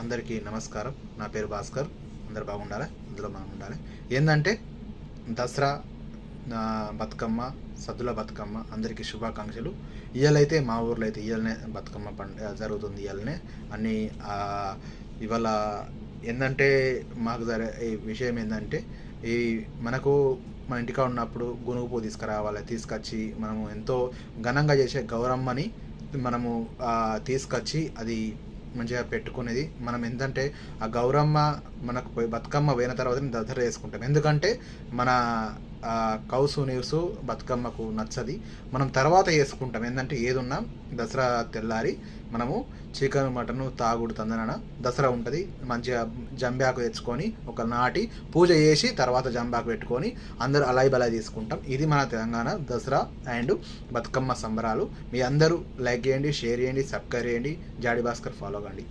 అందరికీ నమస్కారం. నా పేరు భాస్కర్. అందరు బాగుండాలి? అందులో మనం ఉండాలి ఏంటంటే దసరా బతుకమ్మ సద్దుల బతుకమ్మ అందరికీ శుభాకాంక్షలు. ఇయ్యాలైతే మా ఊర్లో అయితే ఇయ్యాలనే బతుకమ్మ పండు జరుగుతుంది ఇయ్యాలనే. అన్ని ఇవాళ ఏంటంటే మాకు జరే ఈ విషయం ఏంటంటే ఈ మనకు మన ఇంటికా ఉన్నప్పుడు గునుగు పువ్వు తీసుకురావాలి తీసుకొచ్చి మనము ఎంతో ఘనంగా చేసే గౌరమ్మని మనము తీసుకొచ్చి అది మంచిగా పెట్టుకునేది. మనం ఏంటంటే ఆ గౌరమ్మ మనకు పోయి బతుకమ్మ పోయిన తర్వాత దసరా చేసుకుంటాం ఎందుకంటే మన కౌసు నీసు బతుకమ్మకు నచ్చది. మనం తర్వాత చేసుకుంటాం. ఏంటంటే ఏదున్నా దసరా తెల్లారి మనము చికెన్ మటన్ తాగుడు తందన దసరా ఉంటుంది. మంచిగా జంబ్యాకు తెచ్చుకొని ఒక నాటి పూజ చేసి తర్వాత జంబాకు పెట్టుకొని అందరూ అలాయి బలాయి తీసుకుంటాం. ఇది మన తెలంగాణ దసరా అండ్ బతుకమ్మ సంబరాలు. మీ అందరూ లైక్ చేయండి షేర్ చేయండి సబ్స్క్రైబ్ చేయండి. జాడి భాస్కర్ ఫాలో కండి